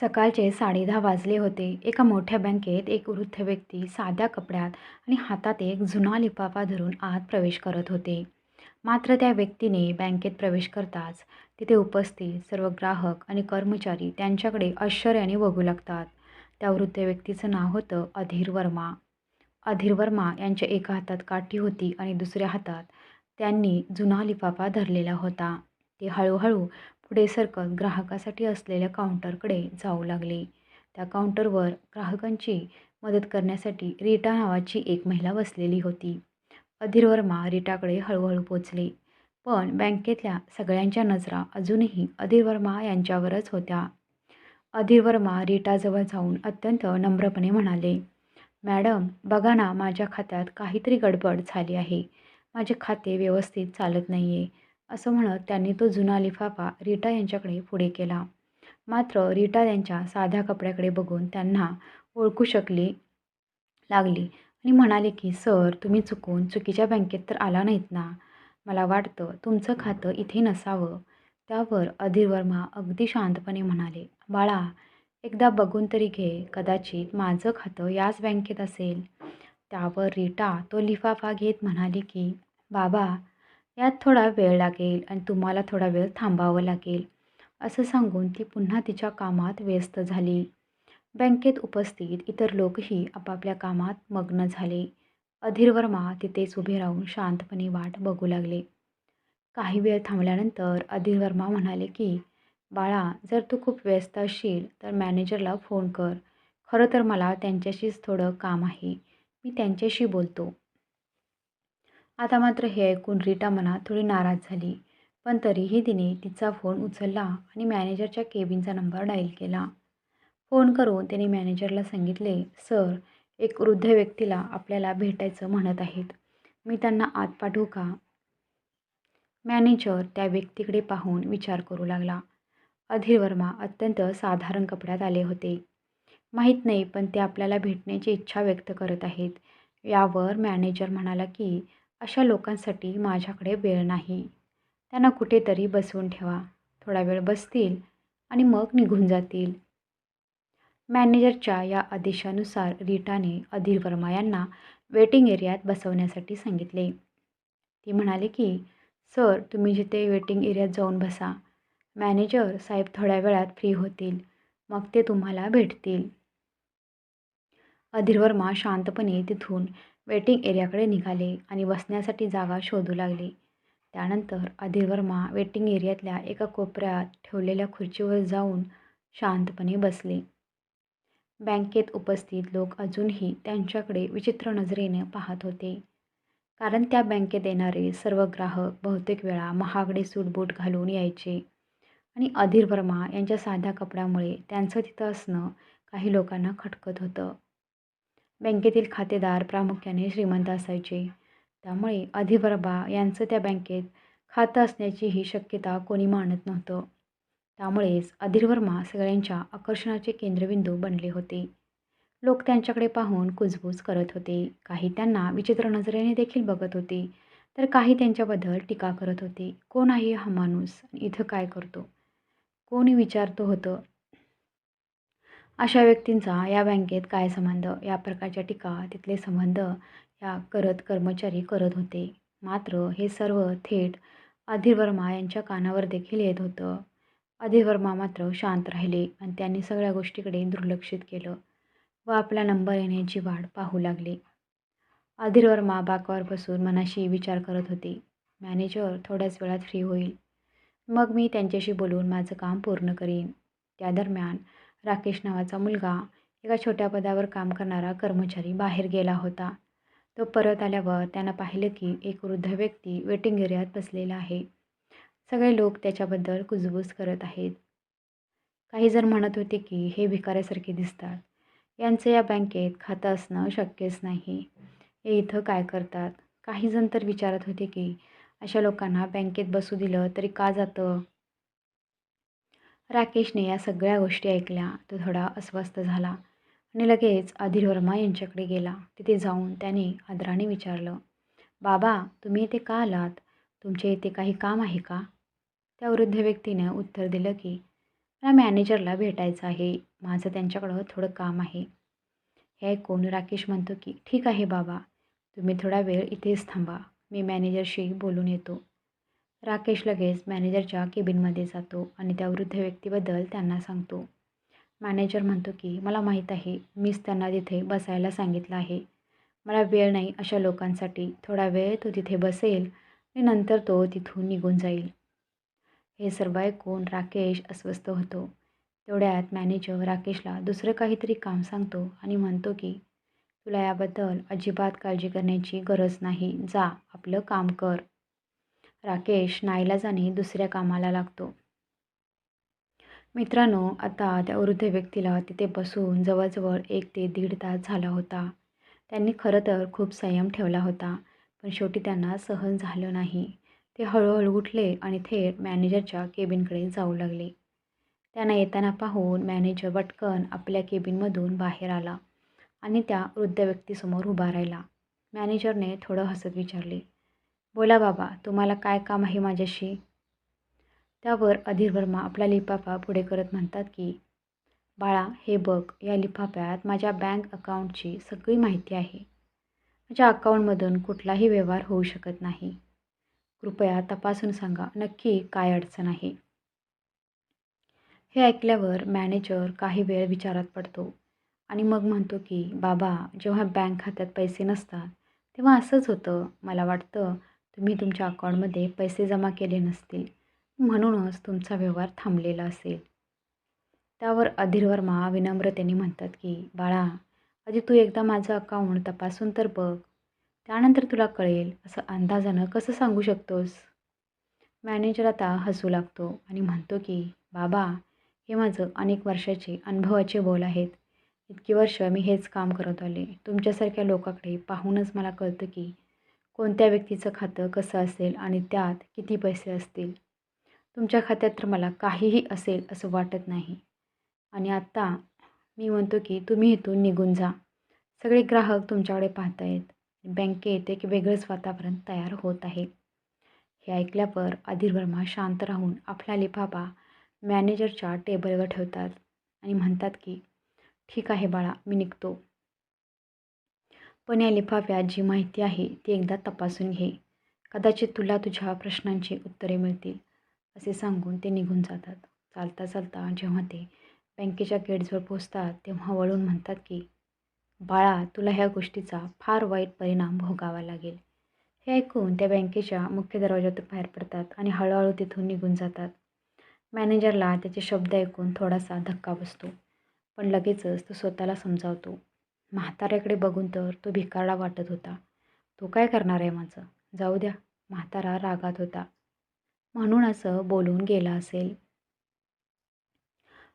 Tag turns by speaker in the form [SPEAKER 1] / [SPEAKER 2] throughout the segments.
[SPEAKER 1] सकाळचे साडेदहा वाजले होते. एका मोठ्या बँकेत एक वृद्ध व्यक्ती साध्या कपड्यात आणि हातात एक जुना लिफाफा धरून आत प्रवेश करत होते. मात्र त्या व्यक्तीने बँकेत प्रवेश करताच तिथे उपस्थित सर्व ग्राहक आणि कर्मचारी त्यांच्याकडे आश्चर्याने बघू लागतात. त्या वृद्ध व्यक्तीचं नाव होतं अधीर वर्मा. अधीर वर्मा यांच्या एका हातात काठी होती आणि दुसऱ्या हातात त्यांनी जुना लिफाफा धरलेला होता. ते हळूहळू पुढे सरकत ग्राहकासाठी असलेल्या काउंटरकडे जाऊ लागले. त्या काउंटरवर ग्राहकांची मदत करण्यासाठी रीटा नावाची एक महिला बसलेली होती. अधीर वर्मा रीटाकडे हळूहळू पोचले. पण बँकेतल्या सगळ्यांच्या नजरा अजूनही अधीर वर्मा यांच्यावरच होत्या. अधीर वर्मा रीटाजवळ जाऊन अत्यंत नम्रपणे म्हणाले मॅडम बघा ना माझ्या खात्यात काहीतरी गडबड झाली आहे. माझे खाते व्यवस्थित चालत नाही आहे असं म्हणत त्यांनी तो जुना लिफाफा रीटा यांच्याकडे पुढे केला. मात्र रीटा त्यांच्या साध्या कपड्याकडे बघून त्यांना ओळखू शकली लागली आणि म्हणाले की सर तुम्ही चुकून चुकीच्या बँकेत तर आला नाहीत ना? मला वाटतं तुमचं खातं इथे नसावं. त्यावर अधीर वर्मा अगदी शांतपणे म्हणाले बाळा एकदा बघून तरी घे कदाचित माझं खातं याच बँकेत असेल. त्यावर रीटा तो लिफाफा घेत म्हणाली की बाबा यात थोडा वेळ लागेल आणि तुम्हाला थोडा वेळ थांबावं लागेल. असं सांगून ती पुन्हा तिच्या कामात व्यस्त झाली. बँकेत उपस्थित इतर लोकही आपापल्या कामात मग्न झाले. अधीर वर्मा तिथेच उभे राहून शांतपणे वाट बघू लागले. काही वेळ थांबल्यानंतर अधीर वर्मा म्हणाले की बाळा जर तू खूप व्यस्त असशील तर मॅनेजरला फोन कर. खरं तर मला त्यांच्याशीच थोडं काम आहे. मी त्यांच्याशी बोलतो. आता मात्र हे ऐकून रीटा मनात थोडी नाराज झाली. पण तरीही तिने तिचा फोन उचलला आणि मॅनेजरच्या केबिनचा नंबर डायल केला. फोन करून तिने मॅनेजरला सांगितले सर एक वृद्ध व्यक्तीला आपल्याला भेटायचं म्हणत आहेत. मी त्यांना आत पाठवू का? मॅनेजर त्या व्यक्तीकडे पाहून विचार करू लागला. अधीर वर्मा अत्यंत साधारण कपड्यात आले होते. माहीत नाही पण ते आपल्याला भेटण्याची इच्छा व्यक्त करत आहेत. यावर मॅनेजर म्हणाला की अशा लोकांसाठी माझ्याकडे वेळ नाही. त्यांना कुठेतरी बसवून ठेवा. थोडा वेळ बसतील आणि मग निघून जातील. मॅनेजरच्या या आदेशानुसार रीटाने अधीर वर्मा यांना वेटिंग एरियात बसवण्यासाठी सांगितले. ती म्हणाले की सर तुम्ही जिथे वेटिंग एरियात जाऊन बसा. मॅनेजर साहेब थोड्या वेळात फ्री होतील. मग ते तुम्हाला भेटतील. अधीर वर्मा शांतपणे तिथून वेटिंग एरियाकडे निघाले आणि बसण्यासाठी जागा शोधू लागले. त्यानंतर अधीर वर्मा वेटिंग एरियातल्या एका कोपऱ्यात ठेवलेल्या खुर्चीवर जाऊन शांतपणे बसले. बँकेत उपस्थित लोक अजूनही त्यांच्याकडे विचित्र नजरेने पाहत होते. कारण त्या बँकेत येणारे सर्व ग्राहक बहुतेक वेळा महागडे सूटबूट घालून यायचे आणि अधीर वर्मा यांच्या साध्या कपड्यामुळे त्यांचं तिथं असणं काही लोकांना खटकत होतं. बँकेतील खातेदार प्रामुख्याने श्रीमंत असायचे. त्यामुळे अधिवर्बा यांचं त्या बँकेत खातं असण्याची ही शक्यता कोणी मानत नव्हतं. त्यामुळेच अधिर्वर्मा सगळ्यांच्या आकर्षणाचे केंद्रबिंदू बनले होते. लोक त्यांच्याकडे पाहून कुजबूज करत होते. काही त्यांना विचित्र नजरेने देखील बघत होते. तर काही त्यांच्याबद्दल टीका करत होते. कोण आहे हा माणूस? इथं काय करतो? कोणी विचारतो होतं? अशा व्यक्तींचा या बँकेत काय संबंध? या प्रकारच्या टीका तिथले संबंध या करत कर्मचारी करत होते. मात्र हे सर्व थेट अधीर वर्मा यांच्या कानावर देखील येत होतं. अधीर वर्मा मात्र शांत राहिले आणि त्यांनी सगळ्या गोष्टीकडे दुर्लक्षित केलं व आपला नंबर येण्याची वाट पाहू लागले. अधीर वर्मा बाकावर बसून मनाशी विचार करत होते. मॅनेजर थोड्याच वेळात फ्री होईल. मग मी त्यांच्याशी बोलून माझं काम पूर्ण करीन. त्या दरम्यान राकेश नावाचा मुलगा एका छोट्या पदावर काम करणारा कर्मचारी बाहेर गेला होता. तो परत आल्यावर त्यानं पाहिलं की एक वृद्ध व्यक्ती वेटिंग एरियात बसलेला आहे. सगळे लोक त्याच्याबद्दल कुजबूज करत आहेत. काही जर म्हणत होते की हे भिकाऱ्यासारखे दिसतात. यांचं या बँकेत खातं असणं शक्यच नाही. हे इथं काय करतात? काही जण तर विचारत होते की अशा लोकांना बँकेत बसू दिलं तरी का जातं? राकेशने या सगळ्या गोष्टी ऐकल्या तो थोडा अस्वस्थ झाला आणि लगेच अधीर वर्मा यांच्याकडे गेला. तिथे जाऊन त्याने आदराने विचारलं बाबा तुम्ही इथे का आलात? तुमचे इथे काही काम आहे का? त्या वृद्ध व्यक्तीनं उत्तर दिलं की मला मॅनेजरला भेटायचं आहे. माझं त्यांच्याकडं थोडं काम आहे. हे ऐकून राकेश म्हणतो की ठीक आहे बाबा. तुम्ही थोडा वेळ इथेच थांबा. मी मॅनेजरशी बोलून येतो. राकेश लगेच मॅनेजरच्या केबिनमध्ये जातो आणि त्या वृद्ध व्यक्तीबद्दल त्यांना सांगतो. मॅनेजर म्हणतो की मला माहीत आहे मीच त्यांना तिथे बसायला सांगितलं आहे. मला वेळ नाही अशा लोकांसाठी. थोडा वेळ तो तिथे बसेल आणि नंतर तो तिथून निघून जाईल. हे सर्व ऐकून राकेश अस्वस्थ होतो. तेवढ्यात मॅनेजर राकेशला दुसरं काहीतरी काम सांगतो आणि म्हणतो की तुला याबद्दल अजिबात काळजी करण्याची गरज नाही. जा आपलं काम कर. राकेश नाईलाजाने दुसऱ्या कामाला लागतो. मित्रांनो आता त्या वृद्ध व्यक्तीला तिथे बसून जवळजवळ एक ते दीड तास झाला होता. त्यांनी खरं तर खूप संयम ठेवला होता पण शेवटी त्यांना सहन झालं नाही. ते हळूहळू उठले आणि थेट मॅनेजरच्या केबिनकडे जाऊ लागले. त्यांना येताना पाहून मॅनेजर पटकन आपल्या केबिनमधून बाहेर आला आणि त्या वृद्ध व्यक्तीसमोर उभा राहिला. मॅनेजरने थोडं हसत विचारले बोला बाबा तुम्हाला काय काम आहे माझ्याशी? त्यावर अधीर वर्मा आपला लिफाफा पुढे करत म्हणतात की बाळा हे बघ या लिफाफ्यात माझ्या बँक अकाउंटची सगळी माहिती आहे. माझ्या अकाउंटमधून कुठलाही व्यवहार होऊ शकत नाही. कृपया तपासून सांगा नक्की काय अडचण आहे? हे ऐकल्यावर मॅनेजर काही वेळ विचारात पडतो आणि मग म्हणतो की बाबा जेव्हा बँक खात्यात पैसे नसतात तेव्हा असंच होतं मला वाटतं तुम्ही तुमच्या अकाउंटमध्ये पैसे जमा केले नसतील म्हणूनच तुमचा व्यवहार थांबलेला असेल. त्यावर अधीर वर्मा विनम्रतेने म्हणतात की बाळा आधी तू एकदा माझं अकाउंट तपासून तर बघ. त्यानंतर तुला कळेल असं अंदाजानं कसं सांगू शकतोस? मॅनेजर आता हसू लागतो आणि म्हणतो की बाबा हे माझं अनेक वर्षाचे अनुभवाचे बोल आहेत. इतकी वर्ष मी हेच काम करत आले. तुमच्यासारख्या लोकांकडे पाहूनच मला कळतं की कोणत्या व्यक्तीचं खातं कसं असेल आणि त्यात किती पैसे असतील? तुमच्या खात्यात तर मला काहीही असेल असं वाटत नाही. आणि आत्ता मी म्हणतो की तुम्ही इथून निघून जा. सगळे ग्राहक तुमच्याकडे पाहत आहेत बँकेत एक वेगळंच वातावरण तयार होत आहे. हे ऐकल्यावर अधीर वर्मा शांत राहून आपला लिफाफा मॅनेजरच्या टेबलवर ठेवतात आणि म्हणतात की ठीक आहे बाळा मी निघतो. पण या लिफाफ्यात जी माहिती आहे ती एकदा तपासून घे. कदाचित तुला तुझ्या प्रश्नांची उत्तरे मिळतील असे सांगून ते निघून जातात. चालता चालता जेव्हा ते बँकेच्या गेट्सवर पोचतात तेव्हा वळून म्हणतात की बाळा तुला ह्या गोष्टीचा फार वाईट परिणाम भोगावा लागेल. हे ऐकून त्या बँकेच्या मुख्य दरवाज्यातून बाहेर पडतात आणि हळूहळू तिथून निघून जातात. मॅनेजरला त्याचे शब्द ऐकून थोडासा धक्का बसतो पण लगेचच तो स्वतःला समजावतो. म्हाताऱ्याकडे बघून तर तो भिकारडा वाटत होता. तो काय करणार आहे माझं? जाऊ द्या. म्हातारा रागात होता. म्हणून असं बोलून गेला असेल.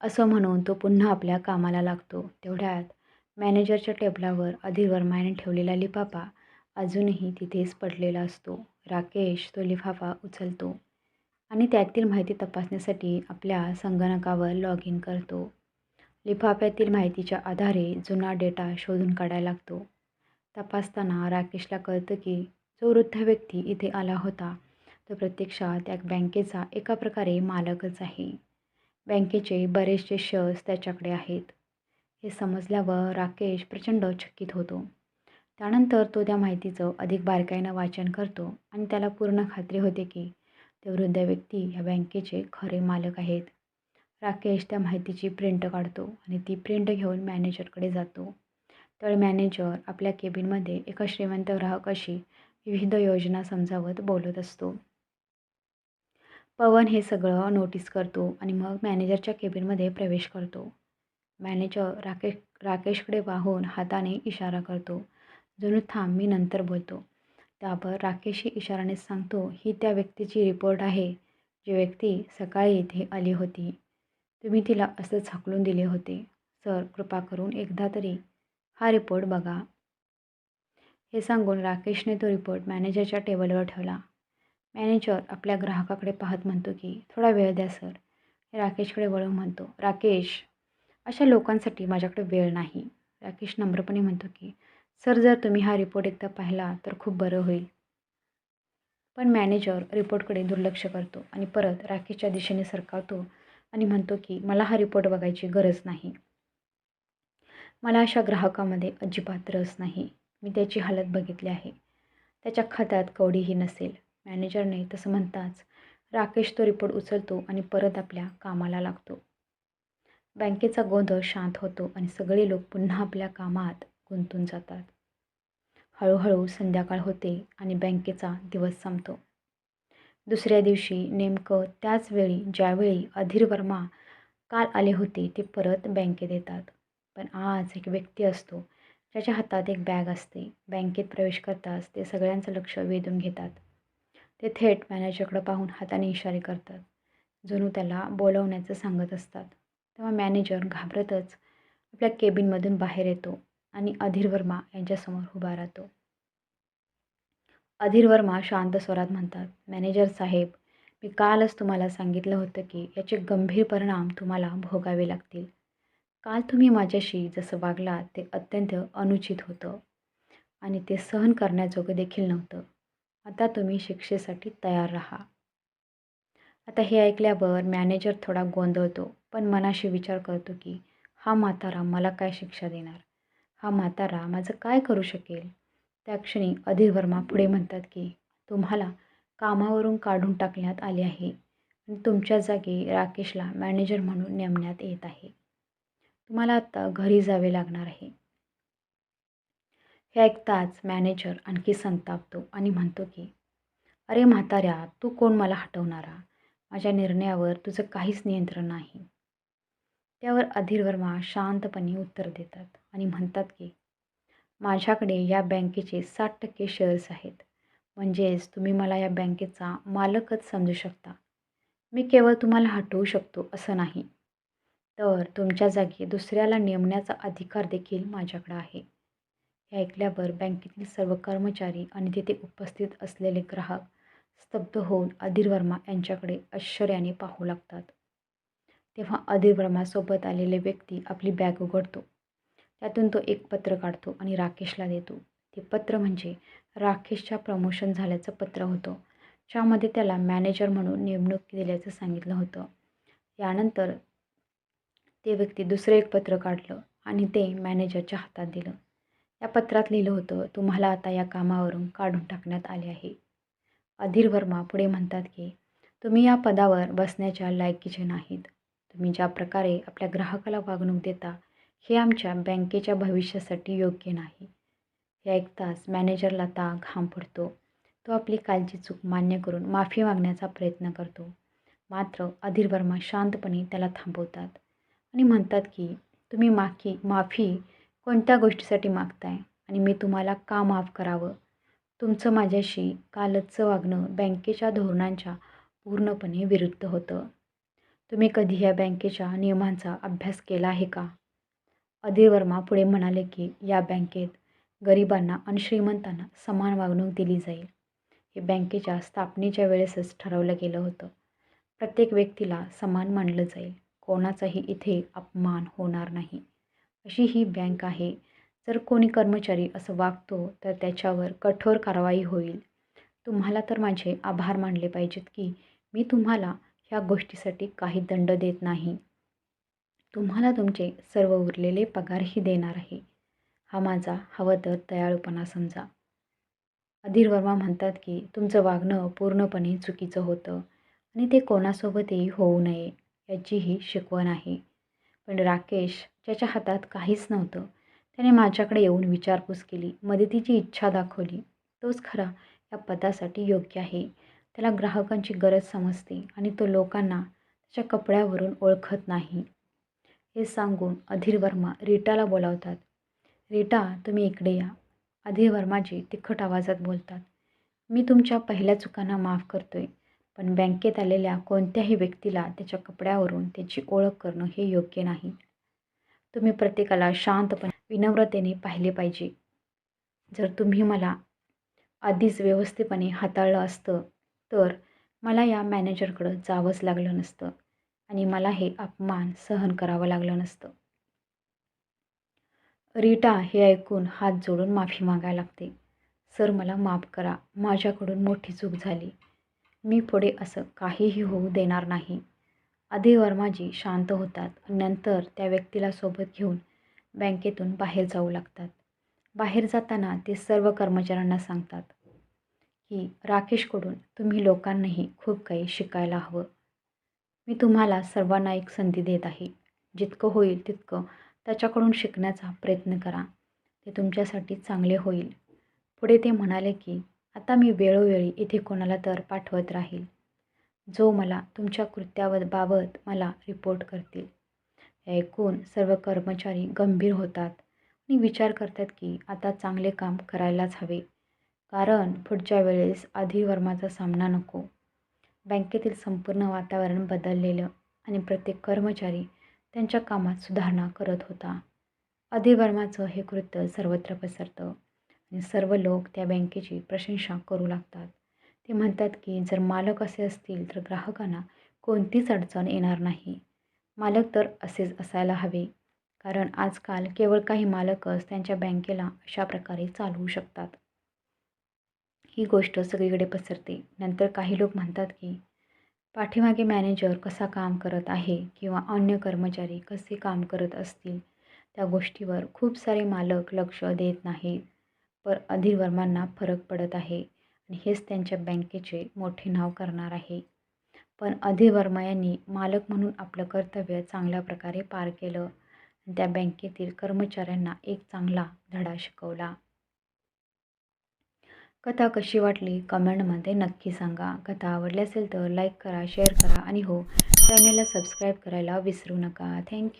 [SPEAKER 1] असं म्हणून तो पुन्हा आपल्या कामाला लागतो. तेवढ्यात मॅनेजरच्या टेबलावर अधीर ठेवलेला लिफाफा अजूनही तिथेच पडलेला असतो. राकेश तो लिफाफा उचलतो आणि त्यातील माहिती तपासण्यासाठी आपल्या संगणकावर लॉग इन करतो. लिफाफ्यातील माहितीच्या आधारे जुना डेटा शोधून काढायला लागतो. तपासताना राकेशला कळतं की जो वृद्ध व्यक्ती इथे आला होता तो प्रत्यक्षात त्या बँकेचा एका प्रकारे मालकच आहे. बँकेचे बरेचसे शेअर्स त्याच्याकडे आहेत. हे समजल्यावर राकेश प्रचंड चकित होतो. त्यानंतर तो त्या माहितीचं अधिक बारकाईनं वाचन करतो आणि त्याला पूर्ण खात्री होते की ते वृद्ध व्यक्ती ह्या बँकेचे खरे मालक आहेत. राकेश त्या माहितीची प्रिंट काढतो आणि ती प्रिंट घेऊन मॅनेजरकडे जातो. त्यावेळी मॅनेजर आपल्या केबिनमध्ये एका श्रीमंत ग्राहकाशी विविध योजना समजावत बोलत असतो. पवन हे सगळं नोटीस करतो आणि मग मॅनेजरच्या केबिनमध्ये प्रवेश करतो. मॅनेजर राकेश राकेशकडे वाहून हाताने इशारा करतो. जणू थांब मी नंतर बोलतो त्यावर राकेशही इशाराने सांगतो ही त्या व्यक्तीची रिपोर्ट आहे. जी व्यक्ती सकाळी इथे आली होती. तुम्ही तिला असंच हाकलून दिले होते. सर कृपा करून एकदा तरी हा रिपोर्ट बघा. हे सांगून राकेशने तो रिपोर्ट मॅनेजरच्या टेबलवर ठेवला. मॅनेजर आपल्या ग्राहकाकडे पाहत म्हणतो की थोडा वेळ द्या सर. राकेशकडे वळून म्हणतो राकेश अशा लोकांसाठी माझ्याकडे वेळ नाही. राकेश नम्रपणे म्हणतो की सर जर तुम्ही हा रिपोर्ट एकदा पाहिला तर खूप बरं होईल. पण मॅनेजर रिपोर्टकडे दुर्लक्ष करतो आणि परत राकेशच्या दिशेने सरकावतो. आणि म्हणतो की मला हा रिपोर्ट बघायची गरज नाही. मला अशा ग्राहकामध्ये अजिबात रस नाही. मी त्याची हालत बघितली आहे. त्याच्या खात्यात कवडीही नसेल. मॅनेजरने तसं म्हणताच राकेश तो रिपोर्ट उचलतो आणि परत आपल्या कामाला लागतो. बँकेचा गोंधळ शांत होतो आणि सगळे लोक पुन्हा आपल्या कामात गुंतून जातात. हळूहळू संध्याकाळ होते आणि बँकेचा दिवस संपतो. दुसऱ्या दिवशी नेमकं त्याच वेळी ज्यावेळी अधीर वर्मा काल आले होते ते परत बँकेत येतात. पण आज एक व्यक्ती असतो ज्याच्या हातात एक बॅग असते. बँकेत प्रवेश करताच ते सगळ्यांचं लक्ष वेधून घेतात. ते थेट मॅनेजरकडं पाहून हाताने इशारे करतात. जणू त्याला बोलवण्याचं सांगत असतात. तेव्हा मॅनेजर घाबरतच आपल्या केबिनमधून बाहेर येतो आणि अधीर वर्मा यांच्यासमोर उभा राहतो. अधीर वर्मा शांत स्वरात म्हणतात मॅनेजर साहेब मी कालच तुम्हाला सांगितलं होतं की याचे गंभीर परिणाम तुम्हाला भोगावे लागतील. काल तुम्ही माझ्याशी जसं वागलात ते अत्यंत अनुचित होतं आणि ते सहन करण्याजोगं देखील नव्हतं. आता तुम्ही शिक्षेसाठी तयार राहा. आता हे ऐकल्यावर मॅनेजर थोडा गोंधळतो पण मनाशी विचार करतो की हा म्हातारा मला काय शिक्षा देणार? हा म्हातारा माझं काय करू शकेल? त्या क्षणी अधीर वर्मा पुढे म्हणतात की तुम्हाला कामावरून काढून टाकण्यात आले आहे आणि तुमच्या जागी राकेशला मॅनेजर म्हणून नेमण्यात येत आहे. तुम्हाला आत्ता घरी जावे लागणार आहे. हे ऐकताच मॅनेजर आणखी संतापतो आणि म्हणतो की अरे म्हाताऱ्या तू कोण मला हटवणारा? माझ्या निर्णयावर तुझं काहीच नियंत्रण नाही. त्यावर अधीर वर्मा शांतपणे उत्तर देतात आणि म्हणतात की माझ्याकडे या बँकेचे साठ टक्के शेअर्स आहेत. म्हणजेच तुम्ही मला या बँकेचा मालकच समजू शकता. मी केवळ तुम्हाला हटवू शकतो असं नाही. तर तुमच्या जागी दुसऱ्याला नेमण्याचा अधिकार देखील माझ्याकडं आहे. हे ऐकल्यावर बँकेतील सर्व कर्मचारी आणि तिथे उपस्थित असलेले ग्राहक स्तब्ध होऊन अधीर वर्मा यांच्याकडे आश्चर्याने पाहू लागतात. तेव्हा अधीर वर्मासोबत आलेले व्यक्ती आपली बॅग उघडतो. त्यातून तो एक पत्र काढतो आणि राकेशला देतो. ते पत्र म्हणजे राकेशच्या प्रमोशन झाल्याचं पत्र होतं. ज्यामध्ये त्याला मॅनेजर म्हणून नेमणूक दिल्याचं सांगितलं होतं. यानंतर ते व्यक्ती दुसरं एक पत्र काढलं आणि ते मॅनेजरच्या हातात दिलं. या पत्रात लिहिलं होतं तुम्हाला आता या कामावरून काढून टाकण्यात आले आहे. अधीर वर्मा पुढे म्हणतात की तुम्ही या पदावर बसण्याच्या लायकीचे नाहीत. तुम्ही ज्या प्रकारे आपल्या ग्राहकाला वागणूक देता हे आमच्या बँकेच्या भविष्यासाठी योग्य नाही. हे ऐकताच मॅनेजरला ता घाम पडतो तो आपली कालची चूक मान्य करून माफी मागण्याचा प्रयत्न करतो. मात्र अधीर वर्मा शांतपणे त्याला थांबवतात आणि म्हणतात की तुम्ही माफी माफी कोणत्या गोष्टीसाठी मागताय आणि मी तुम्हाला का माफ करावं? तुमचं माझ्याशी कालचं वागणं बँकेच्या धोरणांच्या पूर्णपणे विरुद्ध होतं. तुम्ही कधी या बँकेच्या नियमांचा अभ्यास केला आहे का? अधीर वर्मा पुढे म्हणाले की या बँकेत गरिबांना आणि श्रीमंतांना समान वागणूक दिली जाईल. हे बँकेच्या स्थापनेच्या वेळेसच ठरवलं गेलं होतं. प्रत्येक व्यक्तीला समान मानलं जाईल. कोणाचाही इथे अपमान होणार नाही. अशी ही बँक आहे. जर कोणी कर्मचारी असं वागतो तर त्याच्यावर कठोर कारवाई होईल. तुम्हाला तर माझे आभार मानले पाहिजेत की मी तुम्हाला ह्या गोष्टीसाठी काही दंड देत नाही. तुम्हाला तुमचे सर्व उरलेले पगारही देणार आहे. हा माझा हवं तर दयाळूपणा समजा. अधीर वर्मा म्हणतात की तुमचं वागणं पूर्णपणे चुकीचं होतं आणि ते कोणासोबतही होऊ नये याचीही शिकवण आहे. पण राकेश ज्याच्या हातात काहीच नव्हतं त्याने माझ्याकडे येऊन विचारपूस केली. मदतीची इच्छा दाखवली. तोच खरा या पदासाठी योग्य आहे. त्याला ग्राहकांची गरज समजते आणि तो लोकांना त्याच्या कपड्यावरून ओळखत नाही. हे सांगून अधीर वर्मा रीटाला बोलावतात. रीटा तुम्ही इकडे या. अधीर वर्माजी तिखट आवाजात बोलतात. मी तुमच्या पहिल्या चुकांना माफ करतोय पण बँकेत आलेल्या कोणत्याही व्यक्तीला त्याच्या कपड्यावरून त्याची ओळख करणं हे योग्य नाही. तुम्ही प्रत्येकाला शांतपणे विनम्रतेने पाहिले पाहिजे. जर तुम्ही मला आधीच व्यवस्थितपणे हाताळलं असतं तर मला या मॅनेजरकडं जावंच लागलं नसतं. आणि मला हे अपमान सहन करावं लागलं नसतं. रीटा हे ऐकून हात जोडून माफी मागायला लागते. सर मला माफ करा माझ्याकडून मोठी चूक झाली. मी पुढे असं काहीही होऊ देणार नाही. आधी वर्माजी शांत होतात आणि नंतर त्या व्यक्तीला सोबत घेऊन बँकेतून बाहेर जाऊ लागतात. बाहेर जाताना ते सर्व कर्मचाऱ्यांना सांगतात की राकेशकडून तुम्ही लोकांनाही खूप काही शिकायला हवं. मी तुम्हाला सर्वांना एक संधी देत आहे. जितकं होईल तितकं त्याच्याकडून शिकण्याचा प्रयत्न करा. ते तुमच्यासाठी चांगले होईल. पुढे ते म्हणाले की आता मी वेळोवेळी इथे कोणाला तर पाठवत राहील. जो मला तुमच्या कृत्याबाबत मला रिपोर्ट करतील. हे ऐकून सर्व कर्मचारी गंभीर होतात आणि विचार करतात की आता चांगले काम करायलाच हवे. कारण पुढच्या वेळेस अधिवर्माचा सामना नको. बँकेतील संपूर्ण वातावरण बदललेलं आणि प्रत्येक कर्मचारी त्यांच्या कामात सुधारणा करत होता. अधिवर्माचं हे कृत्य सर्वत्र पसरतं आणि सर्व लोक त्या बँकेची प्रशंसा करू लागतात. ते म्हणतात की जर मालक असे असतील तर ग्राहकांना कोणतीच अडचण येणार नाही. मालक तर असेच असायला हवे कारण आजकाल केवळ काही मालकच त्यांच्या बँकेला अशा प्रकारे चालवू शकतात. ही गोष्ट सगळीकडे पसरते. नंतर काही लोक म्हणतात की पाठीमागे मॅनेजर कसा काम करत आहे किंवा अन्य कर्मचारी कसे काम करत असतील? त्या गोष्टीवर खूप सारे मालक लक्ष देत नाहीत. पर अधिवर्मांना फरक पडत आहे आणि हेच त्यांच्या बँकेचे मोठे नाव करणार आहे. पण अधिवर्मा यांनी मालक म्हणून आपलं कर्तव्य चांगल्या प्रकारे पार केलं त्या बँकेतील कर्मचाऱ्यांना एक चांगला धडा शिकवला. कथा कशी वाटली? कमेंटमध्ये नक्की सांगा. कथा आवडली असेल तर लाईक करा शेअर करा आणि हो चॅनलला सबस्क्राईब करायला विसरू नका. थँक्यू.